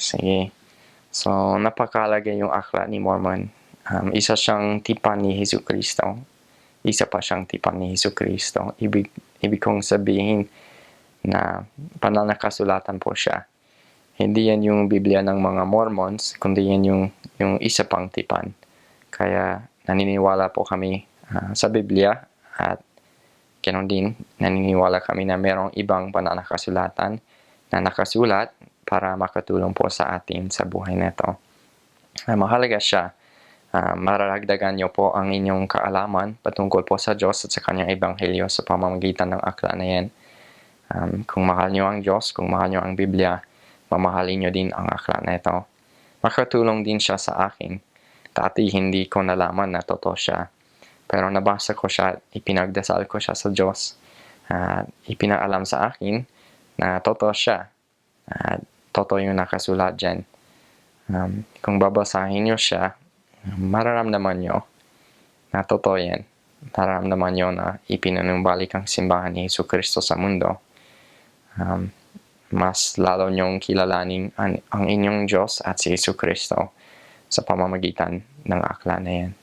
Sige. So, napakalaga yung aklat ni Mormon. Um, isa siyang tipan ni Hesus Kristo. Isa pa siyang tipan ni Hesus Kristo. Ibig, ibig kong sabihin na pananakasulatan po siya. Hindi yan yung Biblia ng mga Mormons, kundi yan yung, yung isa pang tipan. Kaya naniniwala po kami ah, sa Biblia at Ganon din, naniniwala kami na merong ibang pananakasulatan na nakasulat para makatulong po sa atin sa buhay nito. Uh, mahalaga siya. Uh, mararagdagan niyo po ang inyong kaalaman patungkol po sa Diyos at sa kanyang ebanghelyo sa pamamagitan ng akla na yan. Um, kung mahal niyo ang Diyos, kung mahal niyo ang Biblia, mamahalin niyo din ang akla na ito. Makatulong din siya sa akin. Dati hindi ko nalaman na totoo siya pero nabasa ko siya at ipinagdasal ko siya sa Diyos. At ipinaalam sa akin na totoo siya. At totoo yung nakasulat dyan. Um, kung babasahin nyo siya, mararamdaman nyo na totoo yan. Mararamdaman nyo na ipinanumbalik ang simbahan ni Yesu Kristo sa mundo. Um, mas lalo nyong kilalanin ang, ang inyong Diyos at si Yesu Kristo sa pamamagitan ng akla na yan.